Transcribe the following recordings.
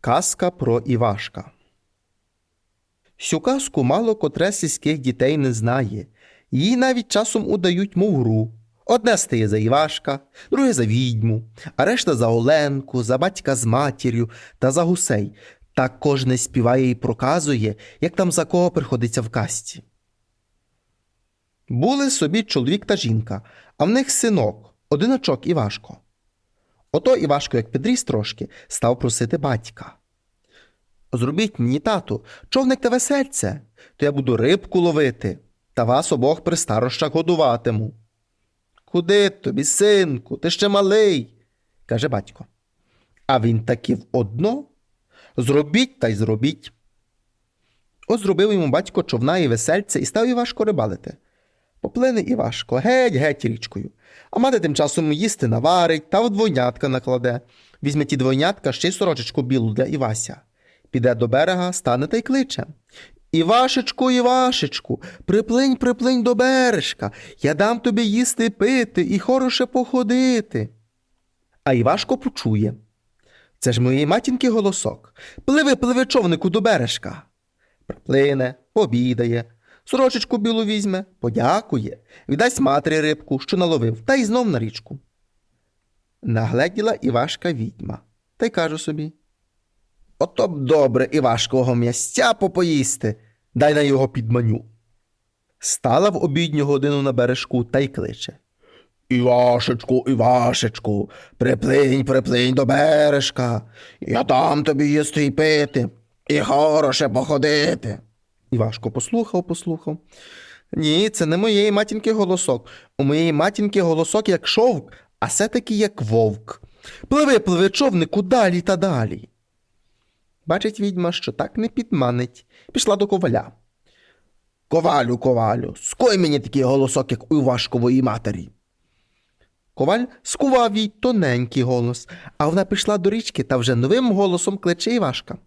Казка про Івашка. Сю казку мало котре сільських дітей не знає. Її навіть часом удають, мов гру. Одне стає за Івашка, друге за відьму, а решта за Оленку, за батька з матір'ю та за гусей. Так кожне співає і проказує, як там за кого приходиться в касті. Були собі чоловік та жінка, а в них синок, одиночок Івашко. Ото Івашко, як підріс трошки, став просити батька. Зробіть мені, тату, човник та весельце, то я буду рибку ловити, та вас обох при старощах годуватиму. Куди тобі, синку, ти ще малий, каже батько. А він таки одно зробіть та й зробіть. От зробив йому батько човна і весельце і став Івашко рибалити. Поплине Івашко, геть, геть річкою. А мати тим часом їсти наварить та в двойнятка накладе. Візьме ті двойнятка ще й сорочечку білу для Івася. Піде до берега, стане та й кличе. Івашечку, Івашечку, приплинь, приплинь до бережка. Я дам тобі їсти пити і хороше походити. А Івашко почує. Це ж моєї матінки голосок. Пливи, пливи човнику до бережка. Приплине, обідає, сорочечку білу візьме, подякує, віддасть матері рибку, що наловив, та й знов на річку. Нагледіла Івашка відьма, та й каже собі. Ото б добре Івашкового м'ястя попоїсти, дай на його підманю. Стала в обідню годину на бережку та й кличе. Івашечку, Івашечку, приплинь, приплинь до бережка. Я дам тобі їсти й пити, і хороше походити. Івашко послухав, послухав. Ні, це не моєї матінки голосок. У моєї матінки голосок як шовк, а все-таки як вовк. Пливи, пливи, човнику, далі та далі. Бачить відьма, що так не підманить, пішла до коваля. Ковалю, ковалю, ской мені такий голосок, як у Івашкової матері. Коваль скував їй тоненький голос, а вона пішла до річки та вже новим голосом кличе Івашка.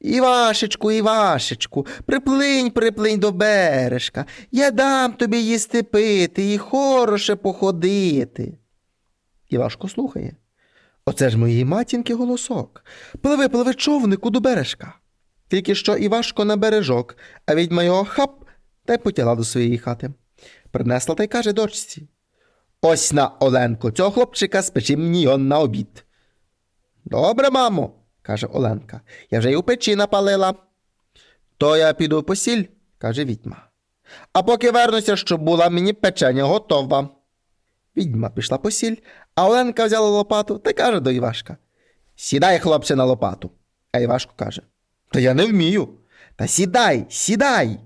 Івашечку, Івашечку, приплинь, приплинь до бережка. Я дам тобі їсти пити і хороше походити. Івашко слухає. Оце ж моєї матінки голосок. Пливи, пливи човнику до бережка. Тільки що Івашко на бережок, а відьма його хап та й потягла до своєї хати. Принесла та й каже дочці. Ось на, Оленко, цього хлопчика спечи мені он на обід. Добре, мамо, каже Оленка, я вже й у печі напалила. То я піду по сіль, каже відьма. А поки вернуся, щоб була мені печеня готова. Відьма пішла по сіль, а Оленка взяла лопату та каже до Івашка: Сідай, хлопче, на лопату. А Івашко каже: Та я не вмію. Та сідай, сідай.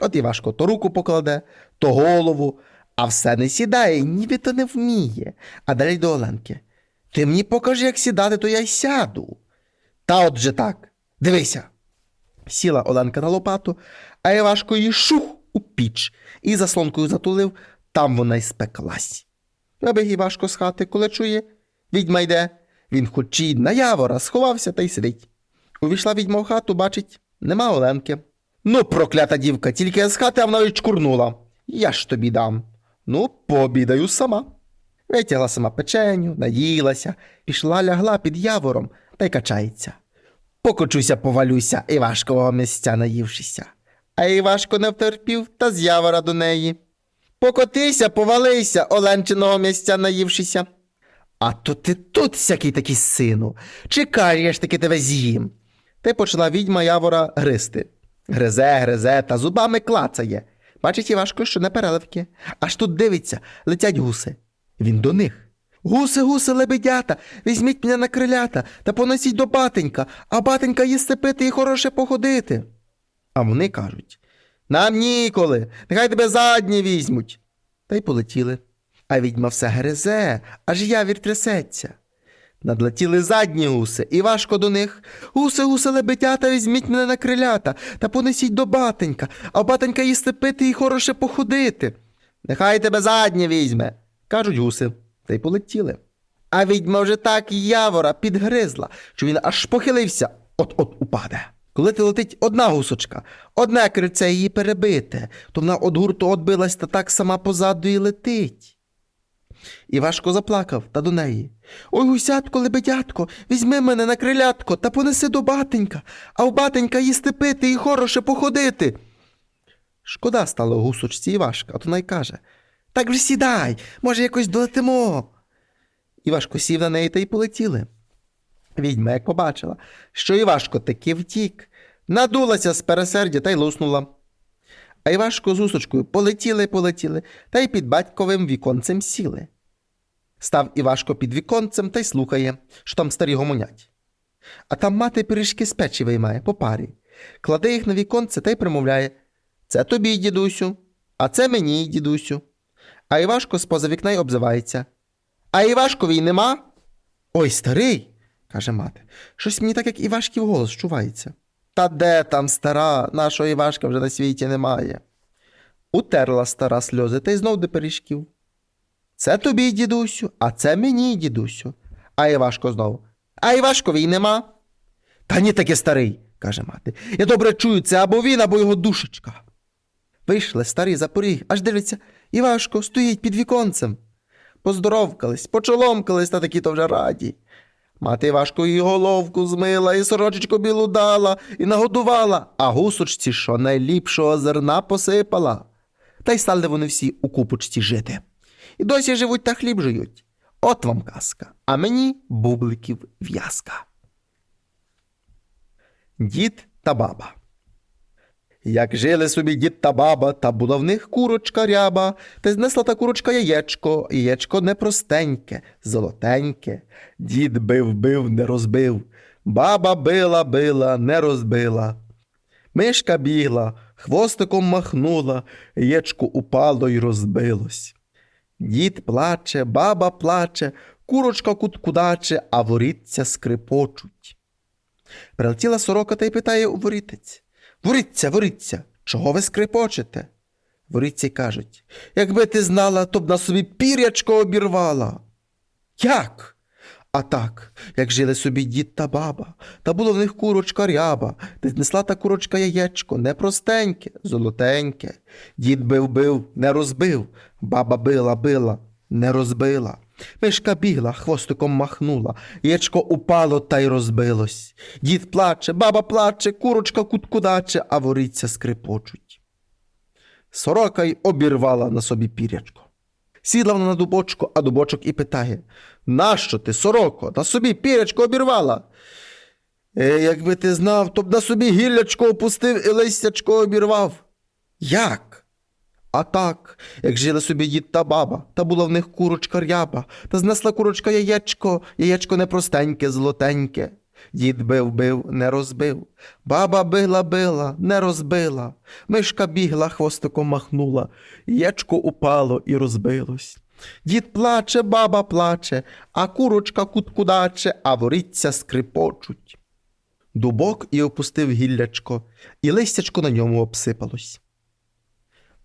От Івашко то руку покладе, то голову, а все не сідає, ніби то не вміє. А далі до Оленки. Ти мені покажи, як сідати, то я й сяду. Та от же так. Дивися. Сіла Оленка на лопату, а Івашко її шух у піч і заслонкою затулив, там вона й спеклась. Вибіг Івашко з хати, коли чує, відьма йде. Він хоч і на явора сховався та й сидить. Увійшла відьма в хату, бачить, нема Оленки. Ну, проклята дівка, тільки я з хати, а вона й чкурнула. Я ж тобі дам. Ну, пообідаю сама. Витягла сама печеню, наїлася, пішла лягла під явором та й качається. Покочуся, повалюся, Івашкового місця наївшися. А Івашко не втерпів та з явора до неї. Покотися, повалися, Оленчиного місця наївшися. А то ти тут всякий такий сину. Чекай, я ж таки тебе з'їм. Та й почала відьма явора гризти. Гризе, гризе та зубами клацає. Бачить Івашко, що не переливки. Аж тут дивиться, летять гуси. Він до них. Гуси, гуси, лебедята, візьміть мене на крилята та понесіть до батенька, а батенька їсти пити і хороше походити. А вони кажуть нам ніколи, нехай тебе задні візьмуть. Та й полетіли. А відьма все гризе, аж явір трясеться. Надлетіли задні гуси, і важко до них. Гуси, гуси, лебедята, візьміть мене на крилята та понесіть до батенька, а батенька їсти пити і хороше походити. Нехай тебе заднє візьме, кажуть гуси, та й полетіли. А відьма вже так явора підгризла, що він аж похилився, от-от упаде. Коли ти летить одна гусочка, одне крильце її перебите, то вона од гурту odбилась та так сама позаду і летить. Івашко заплакав та до неї. Ой, гусятко, лебедятко, візьми мене на крилятко та понеси до батенька, а у батенька їсти пити і хороше походити. Шкода стало гусочці Івашка, а то най каже Так вже сідай, може, якось долетимо. Івашко сів на неї та й полетіли. Відьма, як побачила, що Івашко таки втік, надулася з пересердя та й луснула. А Івашко з гусочкою полетіли, полетіли, та й під батьковим віконцем сіли. Став Івашко під віконцем та й слухає, що там старі гомонять. А там мати пиріжки з печі виймає по парі, кладе їх на віконце та й примовляє Це тобі, дідусю, а це мені, дідусю. А Івашко з-поза вікна й обзивається. А Івашкові й нема? Ой, старий, каже мати, щось мені так, як Івашків голос чувається. Та де там стара, нашого Івашка вже на світі немає. Утерла стара сльози та й знов до пиріжків. Це тобі, дідусю, а це мені, дідусю. А Івашко знову. А Івашкові й нема. Та ні таки старий, каже мати. Я добре чую, це або він, або його душечка. Вийшли старий за поріг, аж дивиться, Івашко стоїть під віконцем. Поздоровкались, почоломкались та такі то вже раді. Мати Івашко і головку змила, і сорочечку білу дала, і нагодувала, а гусочці, що найліпшого зерна посипала. Та й стали вони всі у купочці жити. І досі живуть та хліб жують. От вам казка, а мені бубликів в'язка. Дід та баба. Як жили собі дід та баба, та була в них курочка ряба, та знесла та курочка яєчко, яєчко непростеньке, золотеньке. Дід бив, бив, не розбив, баба била, била, не розбила. Мишка бігла, хвостиком махнула, яєчко упало й розбилось. Дід плаче, баба плаче, курочка куткудаче, а воріться скрипочуть. Прилетіла сорока та й питає у ворітець. Воріться, воріться, чого ви скрипочете? Й кажуть, якби ти знала, то б на собі пірячко обірвала. Як? А так, як жили собі дід та баба, та було в них курочка ряба, та знесла та курочка яєчко, не простеньке, золотеньке. Дід бив бив, не розбив, баба била била, не розбила. Мишка бігла, хвостиком махнула, яєчко упало та й розбилось. Дід плаче, баба плаче, курочка куткудаче, а воріться скрипочуть. Сорока й обірвала на собі пірячко. Сідла вона на дубочку, а дубочок і питає Нащо ти, сороко, на собі пірячко обірвала? Е, якби ти знав, то б на собі гіллячко опустив і листячко обірвав. Як? А так, як жили собі дід та баба, та була в них курочка ряба, та знесла курочка яєчко, яєчко непростеньке, золотеньке. Дід бив, бив, не розбив. Баба била, била, не розбила. Мишка бігла, хвостиком махнула. Яєчко упало і розбилось. Дід плаче, баба плаче, а курочка куткудаче, а воріться скрипочуть. Дубок і опустив гіллячко, і листячко на ньому обсипалось.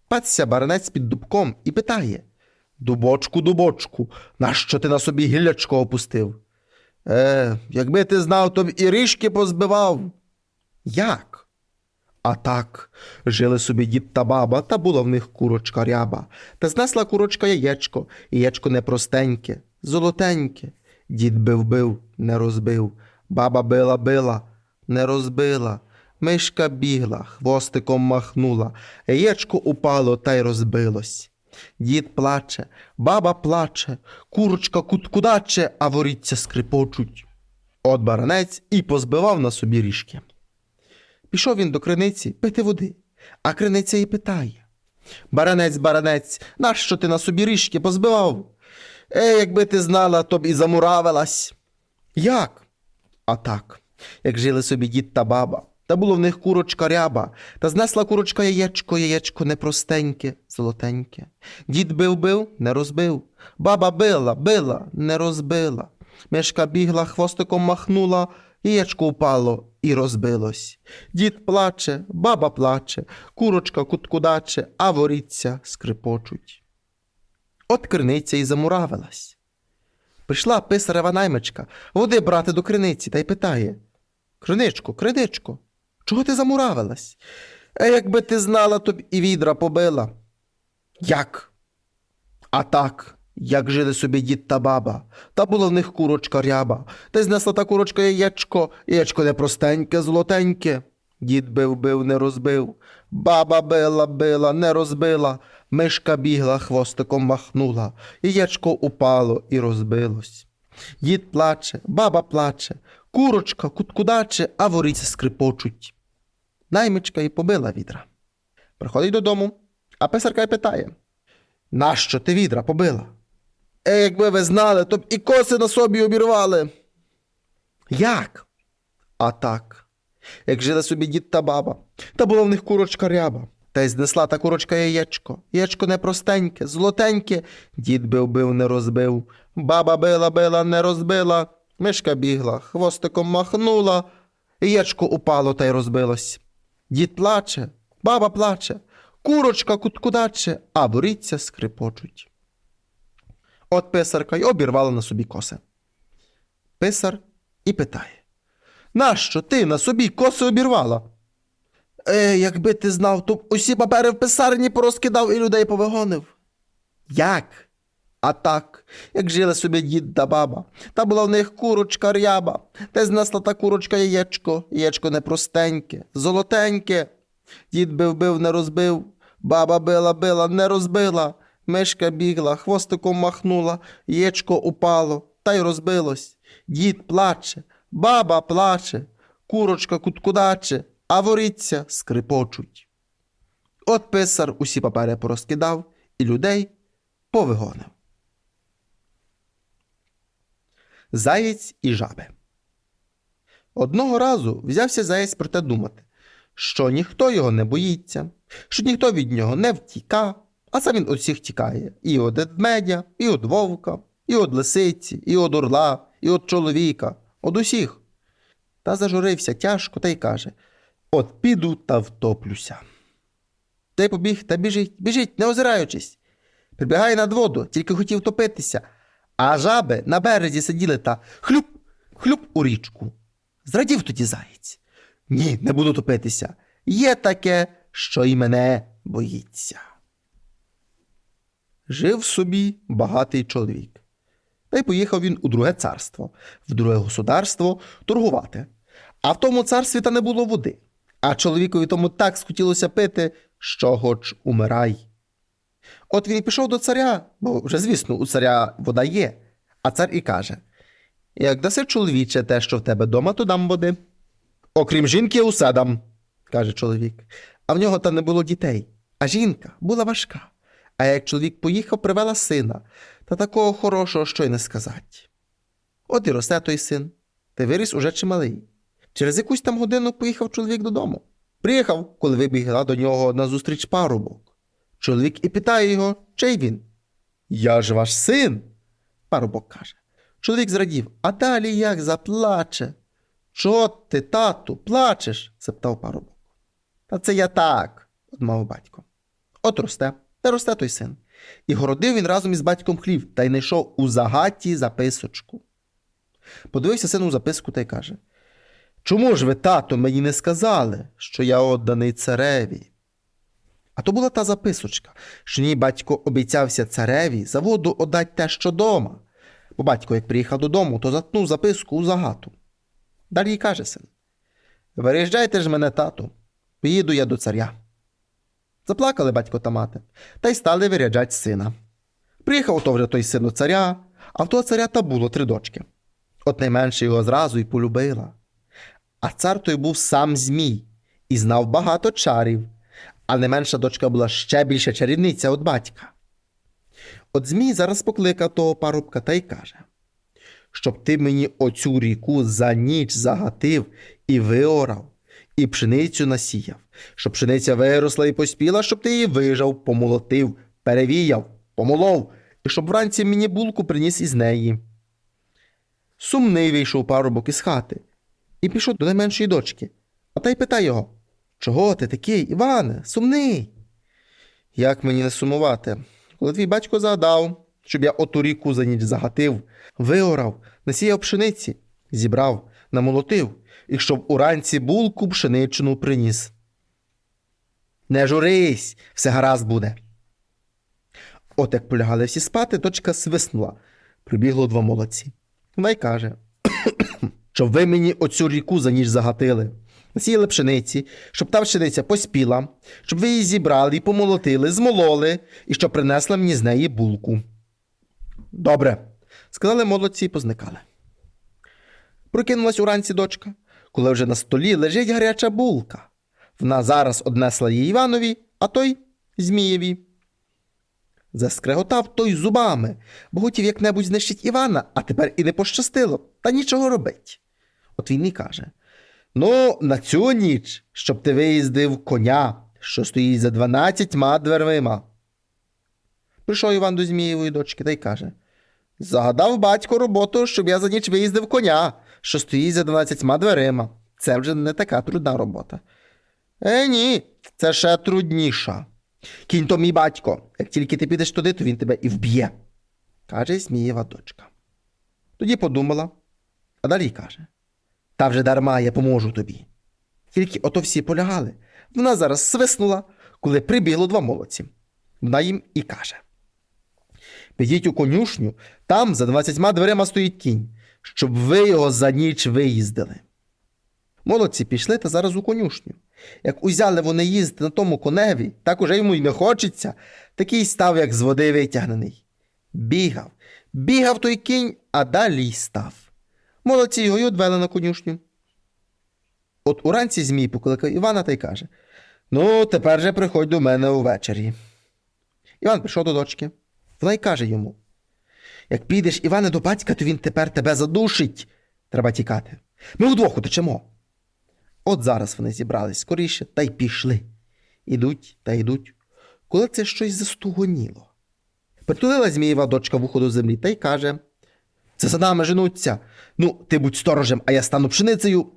Пацся баранець під дубком і питає Дубочку, дубочку, нащо ти на собі гіллячко опустив? Е, якби ти знав, то б і ріжки позбивав. Як? А так, жили собі дід та баба, та була в них курочка ряба, та знесла курочка яєчко, яєчко непростеньке, золотеньке. Дід бив бив, не розбив, баба била била, не розбила. Мишка бігла, хвостиком махнула, яєчко упало та й розбилось. Дід плаче, баба плаче, курочка куткудаче, а воріться скрипочуть. От баранець і позбивав на собі ріжки. Пішов він до криниці пити води, а криниця і питає Баранець, баранець, нащо ти на собі ріжки позбивав? Е, якби ти знала, то б і замуравилась. Як? А так, як жили собі дід та баба, та було в них курочка ряба, та знесла курочка яєчко, яєчко непростеньке, золотеньке. Дід бив бив, не розбив. Баба била, била, не розбила. Мишка бігла, хвостиком махнула, яєчко упало і розбилось. Дід плаче, баба плаче, курочка куткудаче, а воріться скрипочуть. От криниця і замуравилась. Прийшла писарева наймичка води брати до криниці та й питає Криничко, криничко, чого ти замуравилась? Е, якби ти знала, то б і відра побила. Як? А так, Як жили собі дід та баба, та була в них курочка ряба, та знесла та курочка яєчко, яєчко не простеньке, золотеньке. Дід бив, бив, не розбив, баба била, била, не розбила, мишка бігла, хвостиком махнула, яєчко упало і розбилось. Дід плаче, баба плаче, курочка куткудаче, а воріться скрипочуть. Наймичка і побила відра. Приходить додому, а писарка й питає: Нащо ти відра побила? Е, якби ви знали, то б і коси на собі обірвали. Як? А так. Як жили собі дід та баба, та була в них курочка ряба, та й знесла та курочка яєчко. Яєчко не простеньке, золотеньке. Дід бив, бив, не розбив. Баба била, била, не розбила. Мишка бігла, хвостиком махнула. Яєчко упало та й розбилось. Дід плаче, баба плаче, курочка куткудаче, а воріться скрипочуть. От писарка й обірвала на собі коси. Писар і питає. Нащо ти на собі коси обірвала? Е, якби ти знав, то б усі папери в писарні порозкидав і людей повигонив. Як? А так, як жили собі дід та баба, та була в них курочка ряба, та знесла та курочка яєчко, яєчко не простеньке, золотеньке. Дід бив, бив, не розбив, баба била, била, не розбила. Мишка бігла, хвостиком махнула, яєчко упало, та й розбилось. Дід плаче, баба плаче, курочка куткудаче, а воріться скрипочуть. От писар усі папери порозкидав і людей повигонив. Заєць і жаби. Одного разу взявся заєць про те думати, що ніхто його не боїться, що ніхто від нього не втіка, а сам він від всіх тікає. І від ведмедя, і від вовка, і від лисиці, і від орла, і від чоловіка, від усіх. Та зажурився тяжко та й каже: От піду та втоплюся. Та й побіг та біжить, біжить, не озираючись. Прибігає над воду, тільки хотів топитися, а жаби на березі сиділи та хлюп, хлюп у річку. Зрадів тоді заєць. Ні, не буду топитися. Є таке, що й мене боїться. Жив собі багатий чоловік. Та й поїхав він у друге царство, в друге государство торгувати. А в тому царстві та не було води. А чоловікові тому так схотілося пити, що хоч умирай. От він і пішов до царя, бо вже, звісно, у царя вода є. А цар і каже: Як даси чоловіче те, що в тебе дома, то дам води. Окрім жінки, усе дам, каже чоловік. А в нього та не було дітей. А жінка була важка. А як чоловік поїхав, привела сина, та такого хорошого, що й не сказать. От і росте той син, й виріс уже чималий. Через якусь там годину поїхав чоловік додому. Приїхав, коли вибігла до нього назустріч парубок. Чоловік і питає його, чий він? Я ж ваш син. Парубок каже. Чоловік зрадів, а далі як заплаче. Чого ти, тату, плачеш? запитав парубок. Та це я так, одмав батько. От росте, та росте той син. І городив він разом із батьком хлів та й знайшов у загаті записочку. Подивився син у записку та й каже: Чому ж ви, тато, мені не сказали, що я odданий цареві? А то була та записочка, що ній батько обіцявся цареві за воду отдать те, що дома. Бо батько, як приїхав додому, то затнув записку у загату. Далі каже син: Виїжджайте ж мене, тату, поїду я до царя. Заплакали батько та мати, та й стали виряджать сина. Приїхав ото вже той син до царя, а в того царя та було три дочки. От найменше його зразу й полюбила. А цар той був сам Змій і знав багато чарів, а найменша дочка була ще більша чарівниця від батька. От Змій зараз покликав того парубка та й каже, щоб ти мені оцю ріку за ніч загатив і виорав, і пшеницю насіяв, щоб пшениця виросла і поспіла, щоб ти її вижав, помолотив, перевіяв, помолов, і щоб вранці мені булку приніс із неї. Сумний вийшов парубок із хати і пішов до найменшої дочки. А та й питає його Чого ти такий, Іване, сумний? Як мені не сумувати? Коли твій батько загадав, щоб я оту ріку за ніч загатив, виорав, насіяв пшениці, зібрав, намолотив, і щоб уранці булку пшеничну приніс. Не журись, все гаразд буде. От як полягали всі спати, дочка свиснула. Прибігло два молодці. Вона й каже, щоб ви мені оцю ріку за ніч загатили. Сіяли пшениці, щоб та пшениця поспіла, щоб ви її зібрали і помолотили, змололи, і щоб принесла мені з неї булку. Добре, сказали молодці і позникали. Прокинулась уранці дочка, коли вже на столі лежить гаряча булка. Вона зараз однесла її Іванові, а той Змієві. Заскреготав той зубами, бо хотів як-небудь знищить Івана, а тепер і не пощастило, та нічого робить. От він і каже: Ну, на цю ніч, щоб ти виїздив коня, що стоїть за дванадцятьма дверима. Прийшов Іван до Змієвої дочки та й каже: Загадав батько роботу, щоб я за ніч виїздив коня, що стоїть за дванадцятьма дверима. Це вже не така трудна робота. Е, ні, це ще трудніша. Кінь то мій батько. Як тільки ти підеш туди, то він тебе і вб'є, каже Смієва дочка. Тоді подумала, а далі каже: Та вже дарма я поможу тобі. Тільки ото всі полягали. Вона зараз свиснула, коли прибігло два молодці. Вона їм і каже: Підіть у конюшню, там за двадцятьма дверима стоїть кінь, щоб ви його за ніч виїздили. Молодці пішли та зараз у конюшню. Як узяли вони їздити на тому коневі, так уже йому й не хочеться, такий став, як з води витягнений. Бігав, бігав той кінь, а далі й став. Молодці його й одвели на конюшню. От уранці Змій покликав Івана та й каже: Ну, тепер же приходь до мене увечері. Іван прийшов до дочки. Вона й каже йому: Як підеш, Іване, до батька, то він тепер тебе задушить. Треба тікати. Ми удвох утечемо. От зараз вони зібрались скоріше та й пішли. Ідуть та йдуть, коли це щось застугоніло. Притулила Змієва дочка вухо до землі та й каже: за нами женуться. Ну, ти будь сторожем, а я стану пшеницею.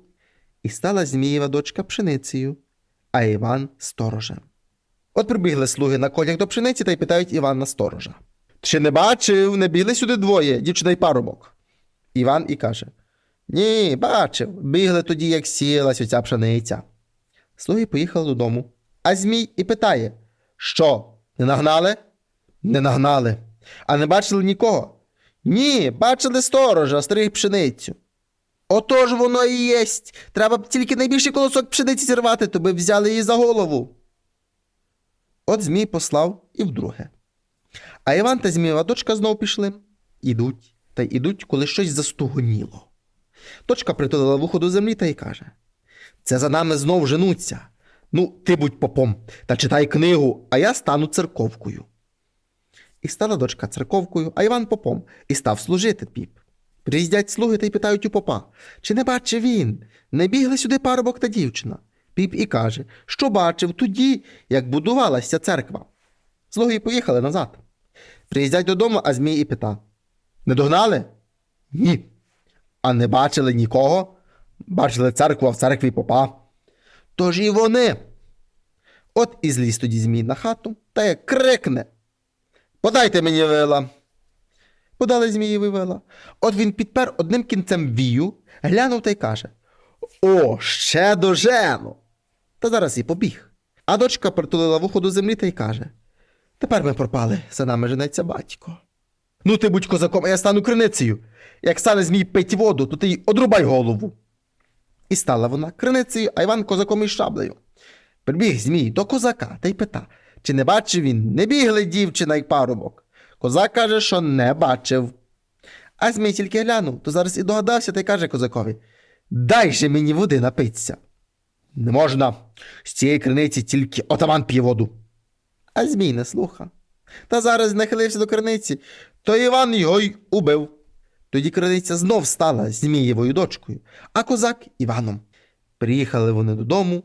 І стала Змієва дочка пшеницею, а Іван сторожем. От прибігли слуги на конях до пшениці та й питають Івана сторожа. Чи не бачив, не бігли сюди двоє, дівчина й парубок? Іван і каже: Ні, бачив, бігли тоді, як сіялась оця пшениця. Слуги поїхали додому, а Змій і питає: Що, не нагнали? Не нагнали. А не бачили нікого? Ні, бачили сторожа, стриг пшеницю. Отож воно і єсть. Треба б тільки найбільший колосок пшениці зірвати, то би взяли її за голову. От Змій послав і вдруге. А Іван та Змієва дочка знов пішли. Ідуть та ідуть, коли щось застугоніло. Дочка притулила вухо до землі та й каже: Це за нами знов женуться. Ну, ти будь попом та читай книгу, а я стану церковкою. І стала дочка церковкою, а Іван попом, і став служити піп. Приїздять слуги та й питають у попа, чи не бачив він? Не бігли сюди парубок та дівчина. Піп і каже, що бачив тоді, як будувалася церква. Слуги поїхали назад. Приїздять додому, а Змій і пита: Не догнали? Ні. А не бачили нікого? Бачили церкву, а в церкві попа. Тож і вони. От і зліз тоді Змій на хату та як крикне. Подайте мені вила. Подали Змієві вила. От він підпер одним кінцем вію, глянув та й каже: О, ще дожену. Та зараз і побіг. А дочка притулила вухо до землі та й каже: Тепер ми пропали, за нами женеться батько. Ну, ти будь козаком, а я стану криницею. Як стане змій пить воду, то ти й одрубай голову. І стала вона криницею, а Іван козаком із шаблею. Прибіг Змій до козака та й пита, чи не бачив він, не бігли дівчина й парубок. Козак каже, що не бачив. А Змій тільки глянув, то зараз і догадався та й каже козакові: Дай же мені води напитися. Не можна. З цієї криниці тільки отаман п'є воду. А Змій не слуха. Та зараз нахилився до криниці, то Іван його й убив. Тоді криниця знов стала Змієвою дочкою, а козак Іваном. Приїхали вони додому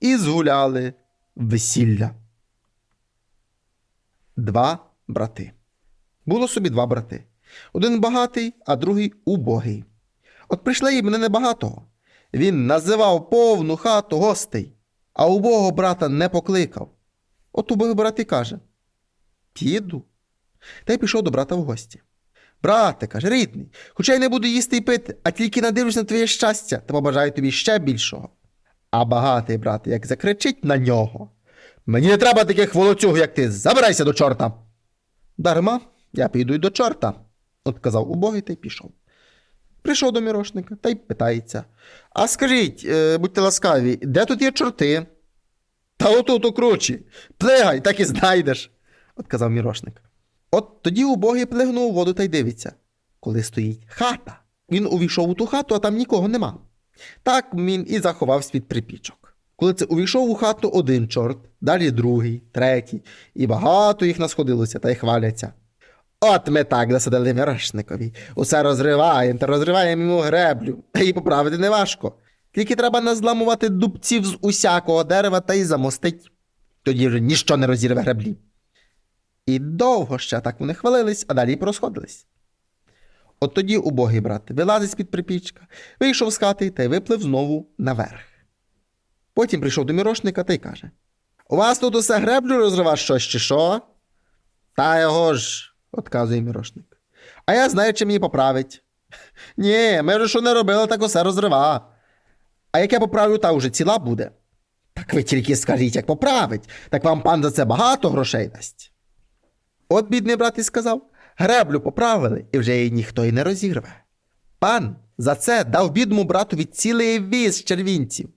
і згуляли весілля. Два брати. Було собі два брати. Один багатий, а другий убогий. От прийшли їм не небагатого. Він називав повну хату гостей, а убогого брата не покликав. От убогий брат і каже: Піду. Та й пішов до брата в гості. Брате, каже, рідний, хоча й не буду їсти і пити, а тільки надивлюсь на твоє щастя та побажаю тобі ще більшого. А багатий брат, як закричить на нього. Мені не треба таких волоцюг, як ти, забирайся до чорта. Дарма, я піду й до чорта, отказав убогий та й пішов. Прийшов до мірошника та й питається. А скажіть, е, будьте ласкаві, де тут є чорти? Та отут у кручі. Плигай, так і знайдеш, отказав мірошник. От тоді убогий плигнув у воду та й дивиться, коли стоїть хата. Він увійшов у ту хату, а там нікого нема. Так він і заховався від припічок. Коли це увійшов у хату один чорт, далі другий, третій, і багато їх насходилося та й хваляться. От ми так засадили мірошникові. Усе розриваємо та розриваємо йому греблю, та її поправити неважко. Тільки треба назламувати дубців з усякого дерева та й замостить. Тоді вже ніщо не розірве греблі. І довго ще так вони хвалились, а далі й порозходились. От тоді убогий брат вилазить з-під припічка, вийшов з хати та й виплив знову наверх. Потім прийшов до мірошника та й каже: У вас тут усе греблю розрива щось чи що? Та його ж, отказує мірошник. А я знаю, чим її поправить. Ні, ми ж що не робили, так усе розрива. А як я поправлю, та вже ціла буде. Так ви тільки скажіть, як поправить, так вам пан за це багато грошей дасть. От бідний брат і сказав: греблю поправили, і вже її ніхто й не розірве. Пан за це дав бідному братові цілий віз червінців.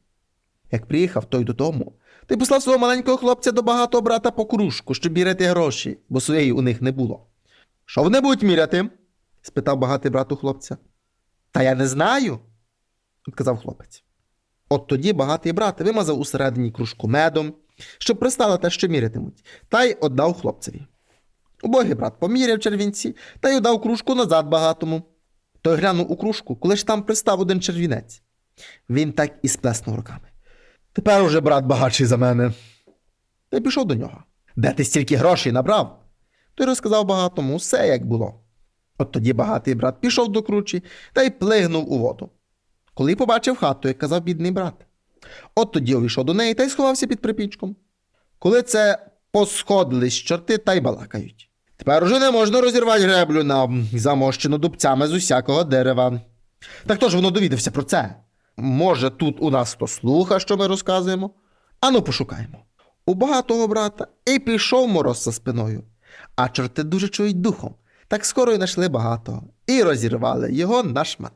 Як приїхав той додому, й послав свого маленького хлопця до багатого брата по кружку, щоб міряти гроші, бо своєї у них не було. Що вони будуть міряти? спитав багатий брат у хлопця. Та я не знаю, відказав хлопець. От тоді багатий брат вимазав усередині кружку медом, щоб пристало те, що мірятимуть, та й віддав хлопцеві. Убогий брат поміряв червінці та й удав кружку назад багатому. Той глянув у кружку, коли ж там пристав один червінець. Він так і сплеснув руками. Тепер уже брат багатший за мене. Та й пішов до нього. Де ти стільки грошей набрав? Той розказав багатому все, як було. От тоді багатий брат пішов до кручі та й плигнув у воду. Коли побачив хату, як казав бідний брат. От тоді увійшов до неї та й сховався під припічком. Коли це посходились чорти та й балакають. Тепер уже не можна розірвати греблю на замощену дубцями з усякого дерева. Так хто ж воно довідався про це? Може, тут у нас хто слуха, що ми розказуємо? Ану, пошукаємо. У багатого брата і пішов мороз за спиною. А чорти дуже чують духом. Так скоро й знайшли багатого і розірвали його на шмат.